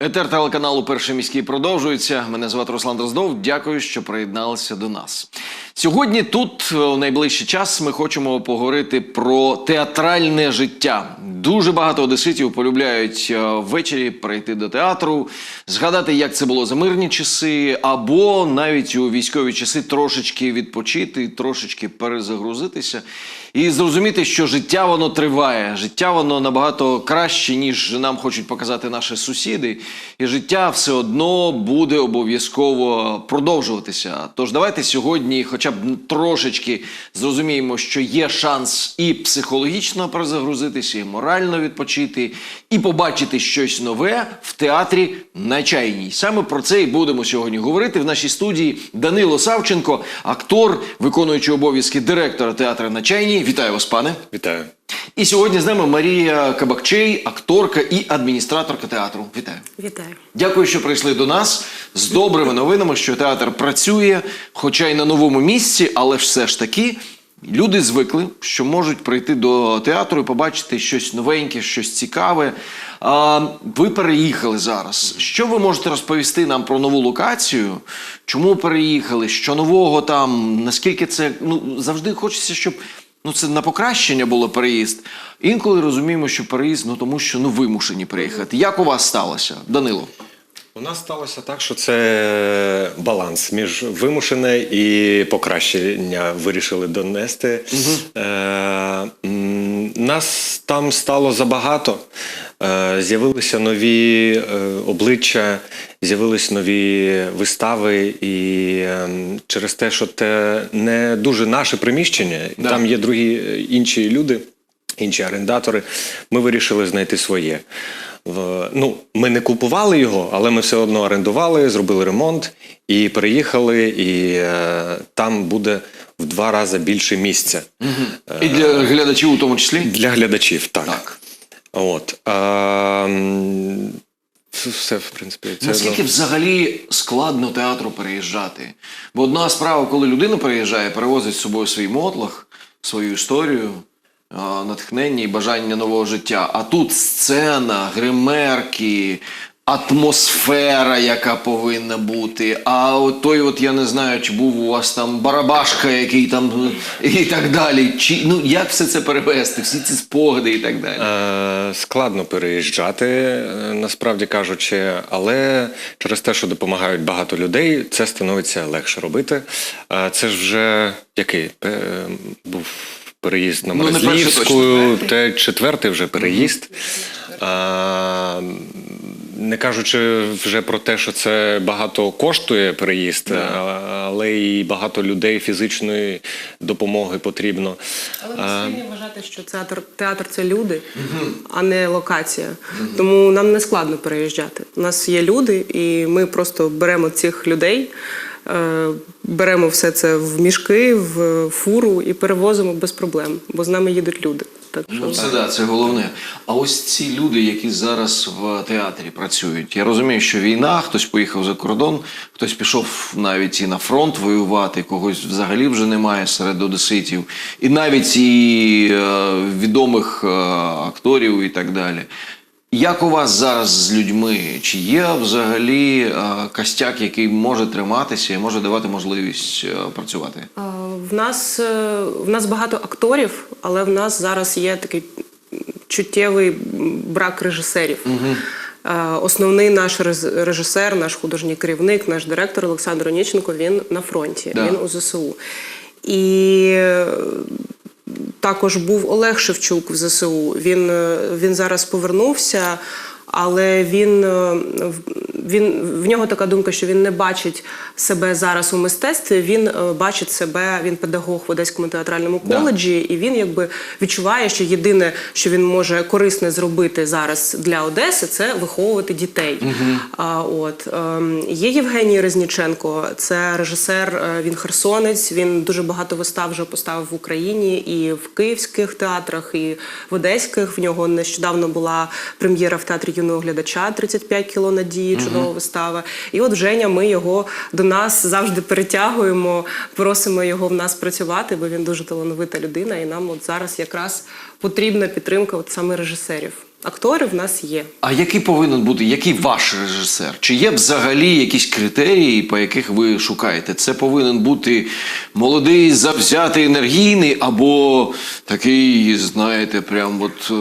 Етер телеканалу Перший міський продовжується. Мене звати Руслан Дроздов. Дякую, що приєдналися до нас. Сьогодні тут, у найближчий час, ми хочемо поговорити про театральне життя. Дуже багато одеситів полюбляють е, ввечері прийти до театру, згадати, як це було за мирні часи, або навіть у військові часи трошечки відпочити, трошечки перезагрузитися і зрозуміти, що життя воно триває. Життя воно набагато краще, ніж нам хочуть показати наші сусіди. І життя все одно буде обов'язково продовжуватися. Тож давайте сьогодні, хоча б трошечки зрозуміємо, що є шанс і психологічно перезагрузитися, і морально відпочити, і побачити щось нове в театрі на чайній. Саме про це і будемо сьогодні говорити в нашій студії. Данило Савченко, актор, виконуючий обов'язки директора театру на чайній. Вітаю вас, пане. Вітаю. І сьогодні з нами Марія Кабакчей, акторка і адміністраторка театру. Вітаю. Вітаю. Дякую, що прийшли до нас з добрими новинами, що театр працює, хоча й на новому місці, але все ж таки люди звикли, що можуть прийти до театру і побачити щось новеньке, щось цікаве. А, ви переїхали зараз. Що ви можете розповісти нам про нову локацію? Чому переїхали? Що нового там? Наскільки це ну завжди хочеться, щоб. Ну, це на покращення було переїзд. Інколи розуміємо, що переїзд, ну тому що ну вимушені приїхати. Як у вас сталося, Данило? У нас сталося так, що це баланс між вимушене і покращення вирішили донести. Е, м, нас там стало забагато. Е, з'явилися нові е, обличчя, з'явились нові вистави, і е, через те, що це не дуже наше приміщення, Да. там є другі е, інші люди. інші орендатори, ми вирішили знайти своє. Ну, ми не купували його, але ми все одно орендували, зробили ремонт і переїхали, і там буде в два рази більше місця І для глядачів у тому числі? для глядачів. Так. Так. От. А, все, в принципі, це Наскільки взагалі складно театру переїжджати? Бо одна справа, коли людина переїжджає, перевозить з собою свій мотлах, свою історію, натхнення і бажання нового життя. А тут сцена, гримерки, атмосфера, яка повинна бути. А от той, от я не знаю, чи був у вас там барабашка, який там і так далі. Чи ну як все це перевести? Всі ці спогади і так далі. Е, Складно переїжджати, е, насправді кажучи, але через те, що допомагають багато людей, це становиться легше робити. Е, Це ж вже який Е, був переїзд на Ну, Морозлівську, те четвертий вже переїзд. А, Не кажучи вже про те, що це багато коштує переїзд, а- але і багато людей фізичної допомоги потрібно. Але ми сильні вважати, що театр, театр це люди, а не локація. Тому нам не складно переїжджати. У нас є люди, і ми просто беремо цих людей, е, беремо все це в мішки, в фуру і перевозимо без проблем, бо з нами їдуть люди. Так що Ну, це да, це головне. А ось ці люди, які зараз в театрі працюють, я розумію, що війна, хтось поїхав за кордон, хтось пішов навіть і на фронт воювати, когось взагалі вже немає серед одеситів, і навіть і е, відомих е, акторів і так далі. Як у вас зараз з людьми? Чи є взагалі е, костяк, який може триматися і може давати можливість е, працювати? А, В нас, е, в нас багато акторів, але в нас зараз є такий чуттєвий брак режисерів. Е, Основний наш рез- режисер, наш художній керівник, наш директор Олександр Оніченко, він на фронті, Да. він у ЗСУ. І е, також був Олег Шевчук в ЗСУ. Він, е, він зараз повернувся, але він, е, в- він, в нього така думка, що він не бачить себе зараз у мистецтві. Він е, бачить себе, він педагог в Одеському театральному Да. коледжі, і він якби відчуває, що єдине, що він може корисне зробити зараз для Одеси, це виховувати дітей. А, от ем, є Євгеній Резніченко, це режисер. е, Він херсонець. Він дуже багато вистав вже поставив в Україні і в київських театрах, і в одеських. В нього нещодавно була прем'єра в театрі юного глядача 35 кіло надії. Чудова вистава. І от Женя, ми його до нас завжди перетягуємо, просимо його в нас працювати, бо він дуже талановита людина, і нам от зараз якраз потрібна підтримка от саме режисерів. Актори в нас є. А який повинен бути, який ваш режисер? Чи є взагалі якісь критерії, по яких ви шукаєте? Це повинен бути молодий, завзятий, енергійний, або такий, знаєте, прям от е,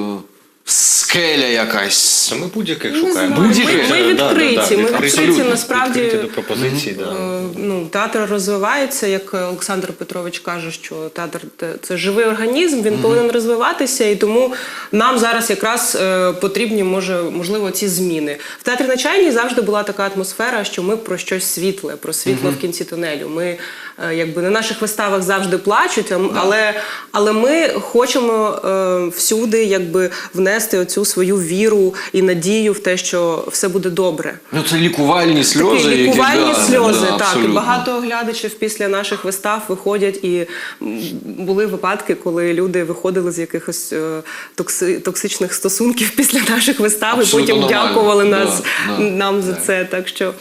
скеля якась. Ми будь-яких Не шукаємо. Будь-яке. Ми, ми Да, да, да, відкриті. Ми відкриті Абсолютно. насправді. Відкриті до пропозицій, да. Е, Ну, театр розвивається, як Олександр Петрович каже, що театр це живий організм, він повинен розвиватися, і тому нам зараз якраз е, потрібні може можливо ці зміни. В театрі на чайній завжди була така атмосфера, що ми про щось світле, про світло в кінці тунелю. Ми якби на наших виставах завжди плачуть, але, але ми хочемо е, всюди якби внести оцю свою віру і надію в те, що все буде добре. Ну це лікувальні сльози. Такі які, лікувальні да, сльози, да, так. І багато глядачів після наших вистав виходять, і були випадки, коли люди виходили з якихось е, токси, токсичних стосунків після наших вистав, і потім нормально. дякували нас да, нам за це. Так що,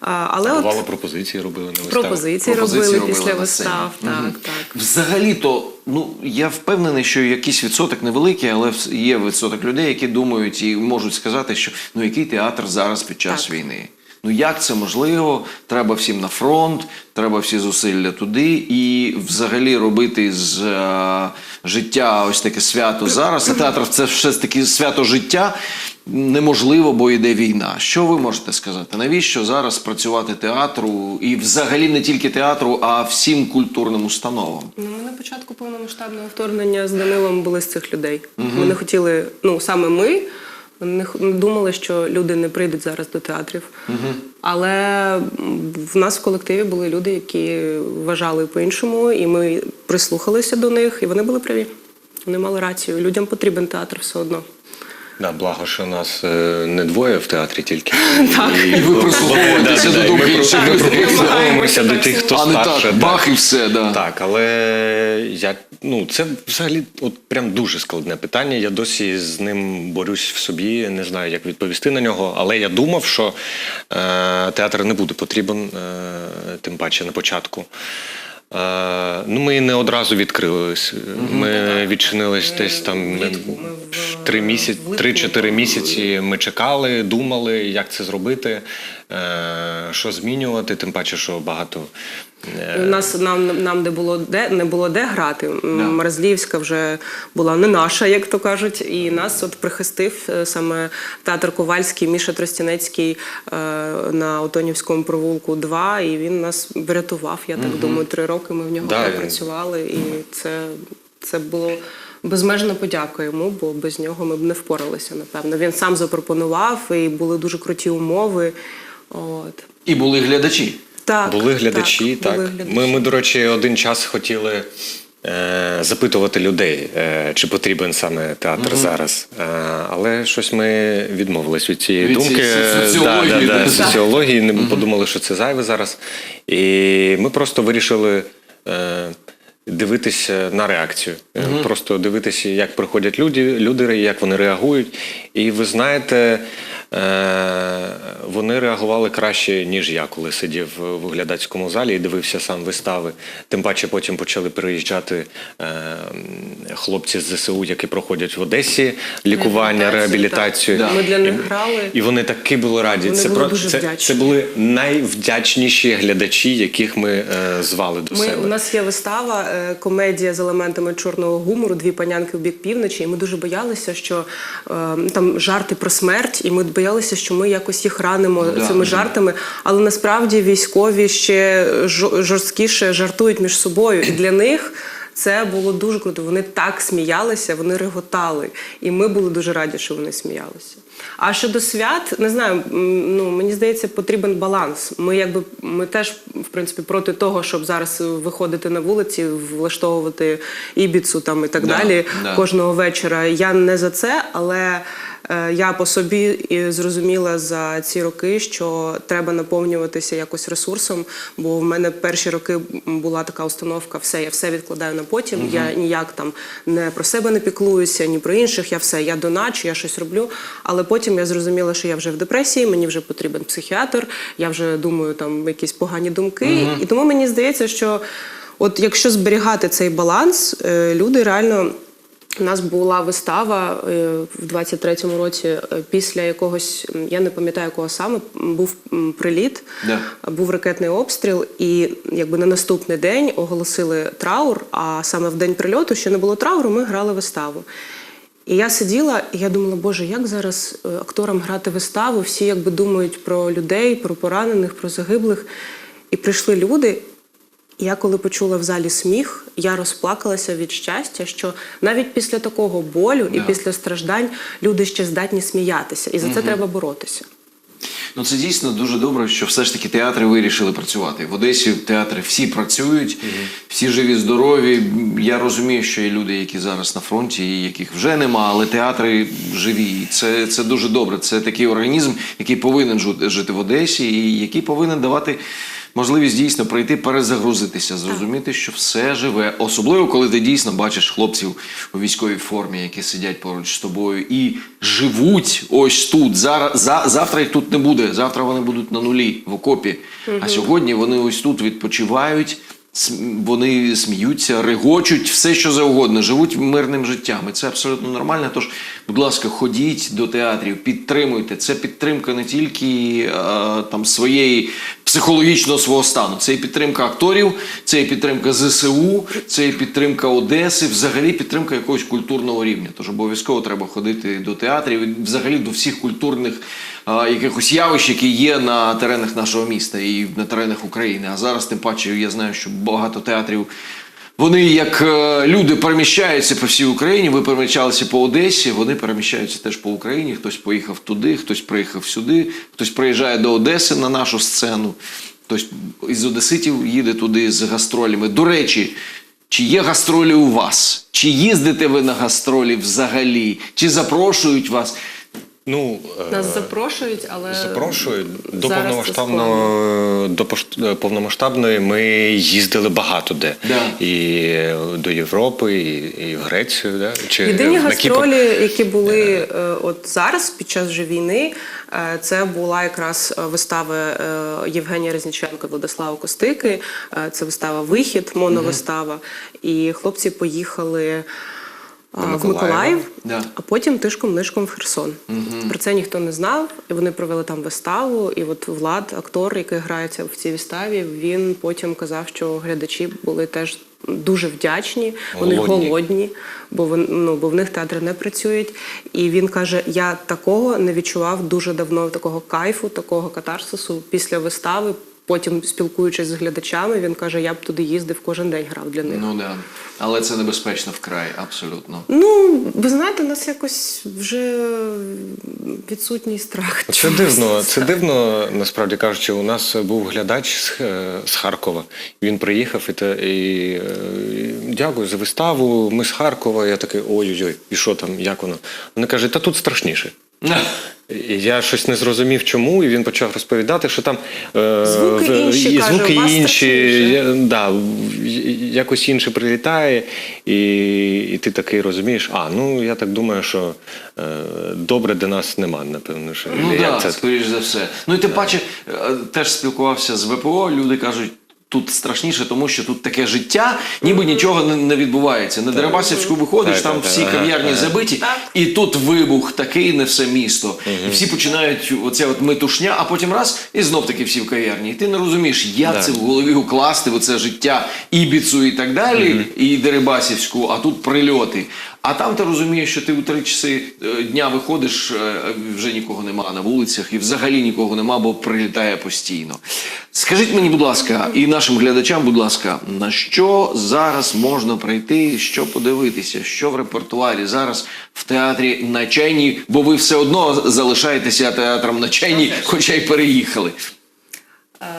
але от Бувало пропозиції робили на виставах. пропозиції, Пропозиції робили робили після сцені. вистав. Так, так. Взагалі-то, ну я впевнений, що якийсь відсоток невеликий, але є відсоток людей, які думають і можуть сказати, що ну який театр зараз під час Так. війни. Ну як це можливо? Треба всім на фронт, треба всі зусилля туди, і взагалі робити з е, життя ось таке свято зараз. А театр це все ж таки свято життя неможливо, бо йде війна. Що ви можете сказати? Навіщо зараз працювати театру і взагалі не тільки театру, а всім культурним установам? Ну, ми на початку повномасштабного вторгнення з Данилом були з цих людей. Ми не хотіли, ну саме ми. Не не думали, що люди не прийдуть зараз до театрів. Але в нас в колективі були люди, які вважали по-іншому, і ми прислухалися до них, і вони були праві. Вони мали рацію. Людям потрібен театр все одно. Да, благо, що нас е, не двоє в театрі тільки. Так. І ви прислуховуєтеся до думки ми інших. Ми прислуховуємося до тих, хто старше. бах і все, да. Так, але я ну це взагалі от прям дуже складне питання. Я досі з ним борюсь в собі, не знаю, як відповісти на нього. Але я думав, що е, театр не буде потрібен, е, тим паче на початку. Е, ну, ми не одразу відкрились. Ми відчинились десь там три місяці, влітку три-чотири місяці. Ми чекали, думали, як це зробити, що змінювати. Тим паче, що багато е, У нас нам, нам де було де не було де грати. Да. Мерзлівська вже була не наша, як то кажуть. І нас от прихистив е, саме театр Ковальський, Міша Тростянецький е, на Отонівському провулку 2, і він нас врятував. Я так думаю, три роки ми в нього Да, працювали, і це, це було. Безмежна подяка йому, бо без нього ми б не впоралися, напевно. Він сам запропонував, і були дуже круті умови. От. І були глядачі. Так, Були глядачі, так. були глядачі. Ми, ми, до речі, один час хотіли е, запитувати людей, е, чи потрібен саме театр зараз. Е, але щось ми відмовились від цієї Від думки. соціології, да, да, да. да, соціології, не подумали, що це зайве зараз. І ми просто вирішили. Е, Дивитися на реакцію, Е, просто дивитися, як приходять люди, люди, як вони реагують. І ви знаєте, вони реагували краще, ніж я, коли сидів в оглядацькому залі і дивився сам вистави. Тим паче потім почали приїжджати е, хлопці з ЗСУ, які проходять в Одесі лікування, реабілітацію. так. Ми для них грали. І вони таки були раді. Вони це, були про- дуже це, це були найвдячніші глядачі, яких ми е, звали до Ми, себе. у нас є вистава, е, комедія з елементами чорного гумору, дві панянки в бік півночі. І ми дуже боялися, що е, там жарти про смерть, і ми боялися, що ми якось їх ранимо Да, цими да. жартами. Але насправді військові ще жорсткіше жартують між собою. І для них. Це було дуже круто. Вони так сміялися, вони реготали. І ми були дуже раді, що вони сміялися. А щодо свят, не знаю, ну мені здається, потрібен баланс. Ми якби ми теж в принципі проти того, щоб зараз виходити на вулиці, влаштовувати ібіцу там і так Да, далі да. кожного вечора. Я не за це, але я по собі і зрозуміла за ці роки, що треба наповнюватися якось ресурсом. Бо в мене перші роки була така установка: все, я все відкладаю на потім. Я ніяк там не про себе не піклуюся, ні про інших. Я все, я доначу, я щось роблю. Але потім я зрозуміла, що я вже в депресії, мені вже потрібен психіатр, я вже думаю там якісь погані думки. І тому мені здається, що от якщо зберігати цей баланс, е, люди реально У нас була вистава е, в 23-му році е, після якогось, я не пам'ятаю якого саме, був приліт, Да. був ракетний обстріл, і якби на наступний день оголосили траур. А саме в день прильоту ще не було трауру, ми грали виставу. І я сиділа, і я думала, боже, як зараз е, акторам грати виставу? Всі якби думають про людей, про поранених, про загиблих. І прийшли люди. Я коли почула в залі сміх, я розплакалася від щастя, що навіть після такого болю і Да. після страждань люди ще здатні сміятися, і за це треба боротися. Ну це дійсно дуже добре, що все ж таки театри вирішили працювати. В Одесі театри всі працюють, всі живі, здорові. Я розумію, що є люди, які зараз на фронті, і яких вже нема, але театри живі. Це, це дуже добре. Це такий організм, який повинен жити в Одесі, і який повинен давати. Можливість дійсно прийти перезагрузитися, зрозуміти, що все живе. Особливо, коли ти дійсно бачиш хлопців у військовій формі, які сидять поруч з тобою і живуть ось тут. Зараз за, завтра їх тут не буде. Завтра вони будуть на нулі в окопі. А сьогодні вони ось тут відпочивають. Вони сміються, регочуть, все що завгодно, живуть мирним життям. І це абсолютно нормально. Тож, будь ласка, ходіть до театрів, підтримуйте. Це підтримка не тільки е, там своєї психологічного свого стану. Це і підтримка акторів, це і підтримка ЗСУ, це і підтримка Одеси, взагалі підтримка якогось культурного рівня. Тож обов'язково треба ходити до театрів, взагалі до всіх культурних а, якихось явищ, які є на теренах нашого міста і на теренах України. А зараз, тим паче, я знаю, що багато театрів. Вони, як е, люди, переміщаються по всій Україні. Ви переміщалися по Одесі, вони переміщаються теж по Україні. Хтось поїхав туди, хтось приїхав сюди, хтось приїжджає до Одеси на нашу сцену, хтось із Одеситів їде туди з гастролями. До речі, чи є гастролі у вас? Чи їздите ви на гастролі взагалі? Чи запрошують вас? Ну, е, Нас запрошують, але Запрошують до зараз повномасштабного до е, повномасштабної ми їздили багато де Да. і е, до Європи, і, і в Грецію, да? чи Єдині на Кіпр. гастролі, які були е, от зараз під час вже війни, е, це була якраз е, вистава е, Євгенія Резніченка, Владислава Костики. Е, Це вистава Вихід, моновистава. І хлопці поїхали. А, В Миколаїв, Да. а потім тишком нишком в Херсон. Про це ніхто не знав. І вони провели там виставу. І от Влад, актор, який грається в цій виставі, він потім казав, що глядачі були теж дуже вдячні. Вони Голодні. голодні, бо вон, ну, бо в них театри не працюють. І він каже: я такого не відчував дуже давно, такого кайфу, такого катарсису після вистави. Потім спілкуючись з глядачами, він каже: я б туди їздив кожен день грав для них. Ну да. Але це небезпечно вкрай, абсолютно. Ну, ви знаєте, у нас якось вже відсутній страх. Це дивно, це дивно, насправді кажучи, у нас був глядач з, е, з Харкова. Він приїхав і, та, і, е, і дякую за виставу. Ми з Харкова. Я такий ой-ой-ой, і що там, як воно? Вони кажуть, та тут страшніше. Я щось не зрозумів, чому, і він почав розповідати, що там е, Звуки інші, і каже, звуки у інші, я- да, якось інше прилітає, і, і ти такий розумієш, а ну я так думаю, що е, добре, де нас нема, напевно. Що, Ну так, це? скоріш за все. Ну і тим паче, е, теж спілкувався з ВПО, люди кажуть. Тут страшніше, тому що тут таке життя, ніби нічого не, не відбувається. На Дерибасівську виходиш, Так, там так, всі так. кав'ярні забиті, Так. і тут вибух такий не все місто. І всі починають оця от метушня, а потім раз і знов таки всі в кав'ярні. І ти не розумієш, як це в голові укласти в оце життя Ібіцу і так далі, і Дерибасівську, а тут прильоти. А там ти розумієш, що ти у три часи е, дня виходиш, е, вже нікого нема на вулицях, і взагалі нікого нема, бо прилітає постійно. Скажіть мені, будь ласка, і нашим глядачам, будь ласка, на що зараз можна прийти, що подивитися, що в репертуарі зараз в театрі на чайні, бо ви все одно залишаєтеся театром на чайні, хоча й переїхали.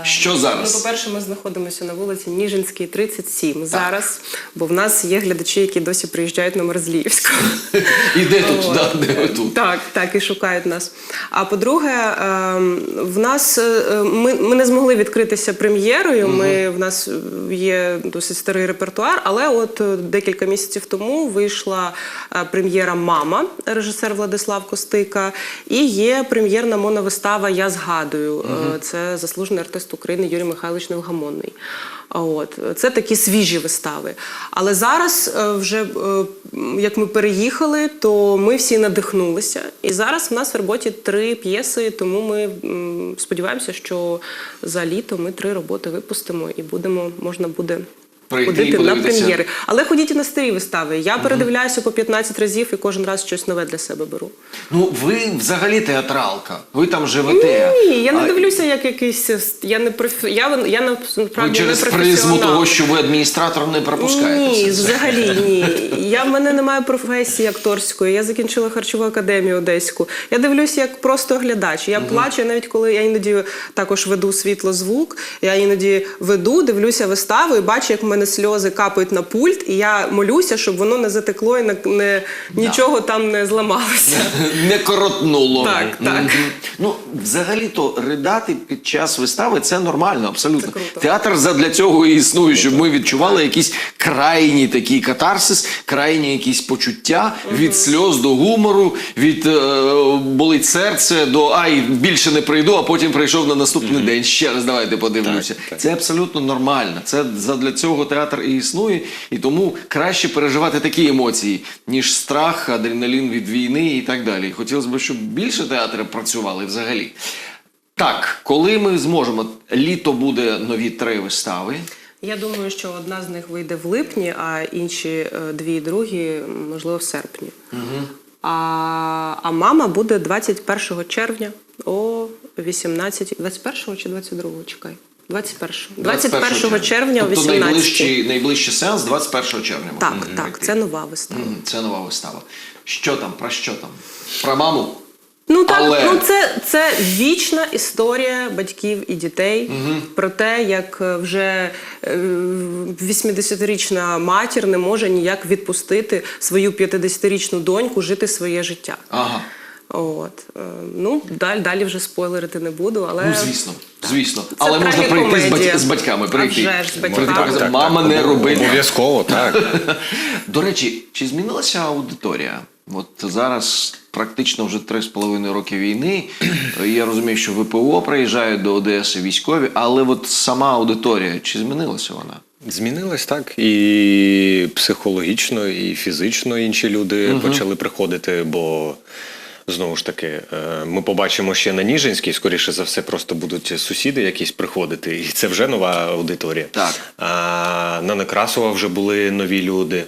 Що Ну, зараз? по-перше, ми знаходимося на вулиці Ніжинській, 37 зараз, бо в нас є глядачі, які досі приїжджають на Мерзліївську. І де тут? Да, де тут? Так, так, і шукають нас. А по-друге, ем, в нас е, ми, ми не змогли відкритися прем'єрою. Ми в нас є досить старий репертуар, але от е, декілька місяців тому вийшла е, прем'єра Мама, режисер Владислав Костика, і є прем'єрна моновистава Я згадую. Е, Це заслужений артист України Юрій Михайлович Невгамонний. От це такі свіжі вистави. Але зараз, е, вже е, як ми переїхали, то ми всі надихнулися. І зараз в нас в роботі три п'єси, тому ми сподіваємося, що за літо ми три роботи випустимо і будемо можна буде. Прийти і Ходити на прем'єри. Але ходіть і на старі вистави. Я передивляюся по 15 разів і кожен раз щось нове для себе беру. Ну, ви взагалі театралка. Ви там живете. Ні, я не А дивлюся як якийсь. Я не профі... я, я насправді Ви не через призму того, що ви адміністратор, не пропускаєте. Ні, взагалі ні. Я в мене немає професії акторської. Я закінчила харчову академію одеську. Я дивлюся як просто глядач. Я плачу навіть коли я іноді також веду світло звук. Я іноді веду, дивлюся виставу і бачу, як в мене сльози капають на пульт, і я молюся, щоб воно не затекло і не, не нічого там не зламалося. Не коротнуло. Так, так. Ну, взагалі-то ридати під час вистави це нормально, абсолютно. Це. Театр задля цього і існує, щоб ми відчували якийсь крайній такий катарсис, крайні якісь почуття від сльоз до гумору, від е, болить серце до ай, більше не прийду, а потім прийшов на наступний день. Ще раз давайте подивлюся. Це абсолютно нормально. Це задля цього театр і існує, і тому краще переживати такі емоції, ніж страх, адреналін від війни і так далі. Хотілося б, щоб більше театри працювали взагалі. Так, коли ми зможемо, літо буде нові три вистави. Я думаю, що одна з них вийде в липні, а інші е, дві другі, можливо, в серпні. А, а мама буде 21 червня о 18. 21 чи 22? Чекай. 21. 21 червня о тобто 18. найближчий, найближчий сеанс 21 червня. Так, Мгм. так, це нова вистава. Мгм, Це нова вистава. Що там? Про що там? Про маму? Ну так, Але- ну це, це вічна історія батьків і дітей про те, як е, вже е, 80-річна матір не може ніяк відпустити свою 50-річну доньку жити своє життя. Ага. От е, ну далі, далі вже спойлерити не буду, але Ну, звісно, звісно. Але можна прийти з, трагікомедія. батьк- з батьками. А вже ж з батьками. показати, Так, Мама не роби. Обов'язково, так. До речі, чи змінилася аудиторія? От зараз практично вже три з половиною роки війни. Я розумію, що ВПО приїжджають до Одеси військові, але от сама аудиторія, чи змінилася вона? Змінилось так і психологічно, і фізично інші люди почали приходити, бо знову ж таки, е, ми побачимо ще на Ніжинській, скоріше за все, просто будуть сусіди якісь приходити, і це вже нова аудиторія. Так. А на Некрасова вже були нові люди.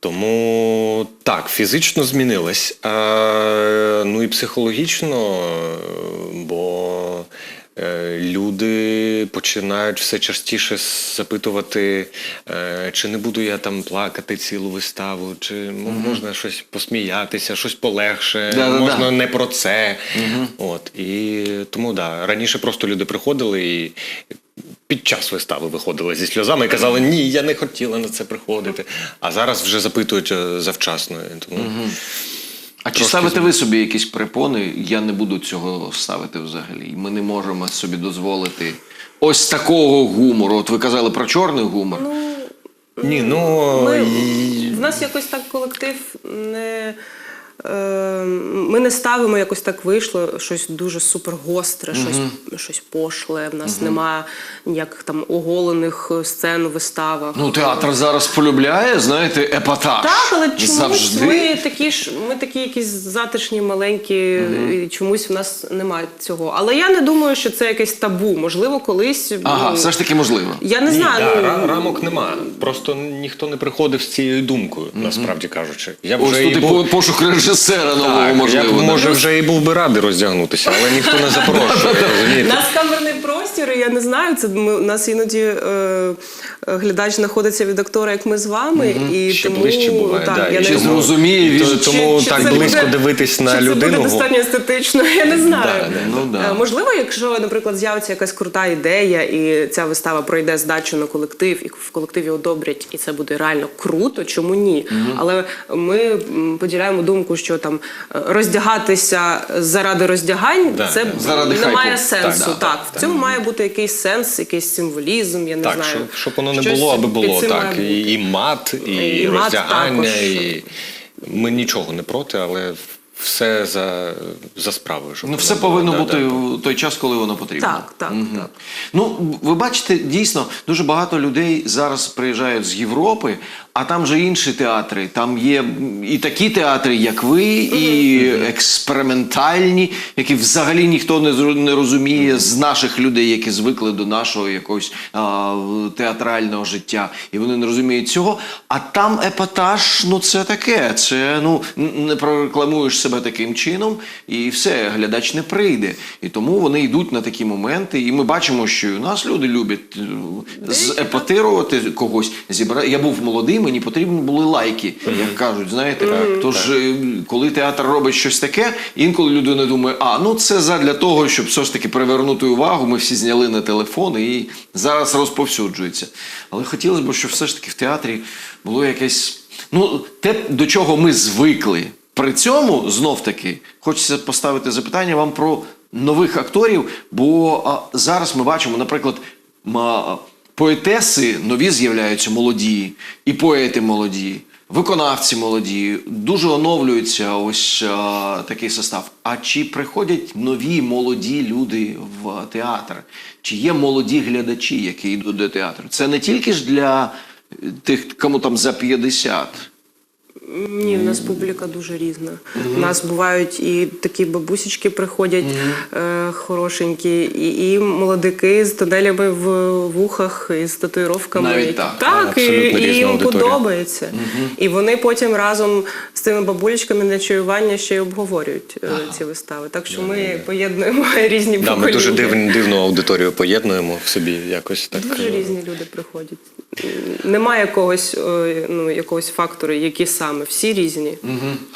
Тому так, фізично змінилось. А, ну і психологічно, бо люди починають все частіше запитувати, е, чи не буду я там плакати цілу виставу, чи можна щось посміятися, щось полегше, Да-да-да. можна не про це. От, і тому да, раніше просто люди приходили і. Під час вистави виходили зі сльозами і казали, ні, я не хотіла на це приходити. А зараз вже запитують е, завчасно. Тому А чи ставите ви собі якісь препони? Я не буду цього ставити взагалі. Ми не можемо собі дозволити ось такого гумору. От ви казали про чорний гумор. ні, ну Ми, і- в нас якось так колектив не. Е, Ми не ставимо якось так вийшло щось дуже супер гостре, щось, щось пошле. В нас немає ніяких там оголених е, сцен у виставах. Ну, театр зараз полюбляє, знаєте, епатаж. Так, але чомусь Завжди. ми такі ж, ми такі якісь затишні, маленькі, і чомусь в нас немає цього. Але я не думаю, що це якесь табу. Можливо, колись. Ага, ну, все ж таки можливо. Я не Ні, знаю. да, ну, рамок нема. Просто ніхто не приходив з цією думкою, насправді кажучи. Я б Ось вже тут і був... по- пошук режисера нового Так, можливо. я б, да. може, вже і був би радий роздягнутися, але ніхто не запрошує, У нас камерний простір, і я не знаю. Це ми у нас іноді е, глядач знаходиться від актора, як ми з вами, і Ще тому ближче буває, так, да, я не Чи тому- зрозуміє то- він? тому Чи- так близько буде- дивитись на чи людину. Це буде достатньо естетично, я не знаю. Да, ну да. Е, Можливо, якщо, наприклад, з'явиться якась крута ідея, і ця вистава пройде здачу на колектив, і в колективі одобрять, і це буде реально круто, чому ні? Але ми поділяємо думку, що там е, роздягатися заради роздягань Да, це. Заради не має сенсу. Так, Так, да, в цьому має бути якийсь сенс, якийсь символізм. Я не Так, знаю. щоб, щоб воно не Щось було, аби було цим так. І, і мат, і, І роздягання, Мат і ми нічого не проти, але все за, за справою. щоб Ну, все повинно Да, бути да. в той час, коли воно потрібно. Так, так, угу. так. Ну, ви бачите, дійсно, дуже багато людей зараз приїжджають з Європи, а там же інші театри. Там є і такі театри, як ви, і експериментальні, які взагалі ніхто не не розуміє з наших людей, які звикли до нашого якогось а, театрального життя, і вони не розуміють цього. А там епатаж, ну це таке. Це ну не прорекламуєш себе таким чином, і все, глядач не прийде. І тому вони йдуть на такі моменти. І ми бачимо, що і у нас люди люблять е, зепатирувати когось. Зібра... Я був молодий, мені потрібні були лайки, як кажуть. Знаєте, тож, е, коли театр робить щось таке, інколи людина думає, а ну це задля того, щоб все ж таки привернути увагу. Ми всі зняли на телефон і зараз розповсюджується. Але хотілося б, щоб все ж таки в театрі було якесь. Ну, те, до чого ми звикли. При цьому знов таки хочеться поставити запитання вам про нових акторів, бо а, зараз ми бачимо, наприклад, ма, поетеси нові з'являються молоді, і поети молоді, виконавці молоді, дуже оновлюється ось а, такий состав. А чи приходять нові молоді люди в театр? Чи є молоді глядачі, які йдуть до театру? Це не тільки ж для е, тих, кому там за 50. Ні, в нас публіка дуже різна. У нас бувають і такі бабусечки приходять е, хорошенькі, і, і молодики з тунелями в вухах, і з татуїровками. Навіть так. Так, і, Абсолютно і різна їм аудиторія. подобається. І вони потім разом з цими бабулечками на чаювання ще й обговорюють е, ці вистави. Так що ми поєднуємо різні Да, покоління. ми дуже див, дивну аудиторію поєднуємо в собі якось так. Дуже е, різні люди приходять. Немає якогось, е, ну, якогось фактору, які саме. Всі різні.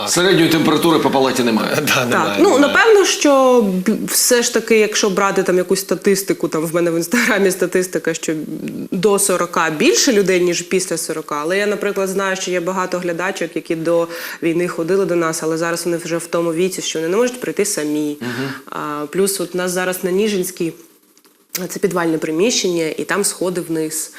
Середньої температури по палаті немає. Да, Так, немає, ну немає. напевно, що все ж таки, якщо брати там якусь статистику, там в мене в інстаграмі статистика, що до 40 більше людей, ніж після 40. Але я, наприклад, знаю, що є багато глядачок, які до війни ходили до нас, але зараз вони вже в тому віці, що вони не можуть прийти самі. А, плюс от у нас зараз на Ніжинській. Це підвальне приміщення, і там сходи вниз.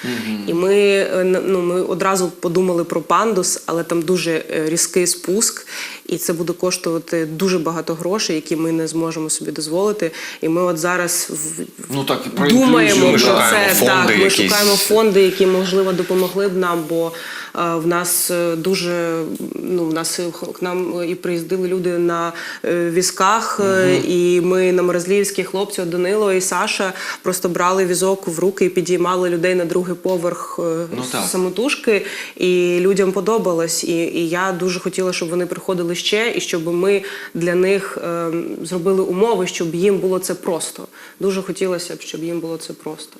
І ми, е, ну, ми одразу подумали про пандус, але там дуже е, різкий спуск, і це буде коштувати дуже багато грошей, які ми не зможемо собі дозволити. І ми от зараз в- Ну так, про думаємо інклюзію про це. фонди так, ми якісь. шукаємо фонди, які можливо допомогли б нам, бо е, в нас е, дуже ну в нас е, к нам і приїздили люди на е, візках, е, і ми на Морозліївські хлопці Данило і Саша просто брали візок в руки і підіймали людей на другий поверх Ну, самотужки, і людям подобалось. І, і я дуже хотіла, щоб вони приходили ще, і щоб ми для них е, зробили умови, щоб їм було це просто. Дуже хотілося б, щоб їм було це просто.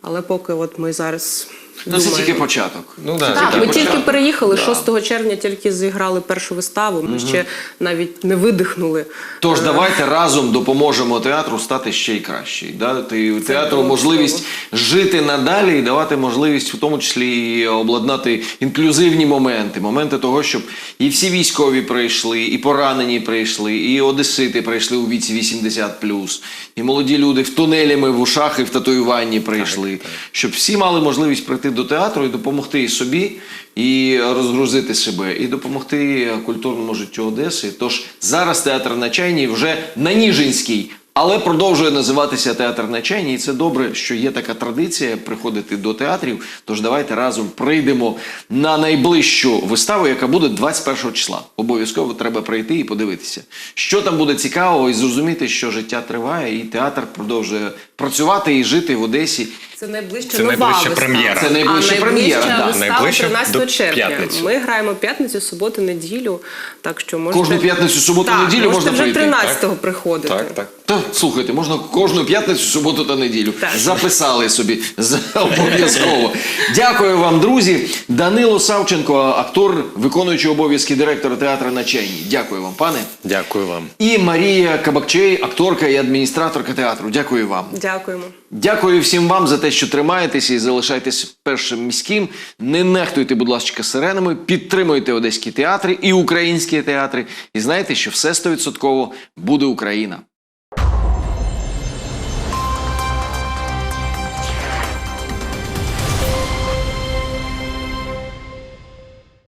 Але поки от ми зараз. Ну, це тільки початок. Ну, да, Так, ми початок. тільки переїхали Да. 6 червня, тільки зіграли першу виставу. Ми ще навіть не видихнули. Тож давайте разом допоможемо театру стати ще й краще. Дати театру можливість жити надалі і давати можливість, в тому числі і обладнати інклюзивні моменти, моменти того, щоб і всі військові прийшли, і поранені прийшли, і одесити прийшли у віці 80+, і молоді люди в тунелями в ушах і в татуюванні прийшли, щоб всі мали можливість прийти до театру і допомогти і собі, і розгрузити себе, і допомогти культурному життю Одеси. Тож зараз театр на чайній вже на Ніжинській. Але продовжує називатися театр на чайній, і це добре, що є така традиція приходити до театрів. Тож давайте разом прийдемо на найближчу виставу, яка буде 21 числа. Обов'язково треба прийти і подивитися, що там буде цікавого, і зрозуміти, що життя триває, і театр продовжує працювати і жити в Одесі. Це найближча Це нова найближча вистава. прем'єра. Це найближча а прем'єра, да. вистава Найближча 13 червня. п'ятниці. Ми граємо п'ятницю, суботу, неділю. Так що можете... Кожну п'ятницю, суботу, так, неділю можна вже прийти, 13-го приходити. Так, так. Та слухайте, можна кожну п'ятницю, суботу та неділю. Так. Записали собі з- обов'язково. Дякую вам, друзі. Данило Савченко, актор, виконуючий обов'язки директора театру на чайні. Дякую вам, пане. Дякую вам. І Марія Кабакчей, акторка і адміністраторка театру. Дякую вам. Дякуємо. Дякую всім вам за те, що тримаєтеся і залишаєтесь першим міським. Не нехтуйте, будь ласка, сиренами, підтримуйте одеські театри і українські театри. І знайте, що все стовідсотково буде Україна.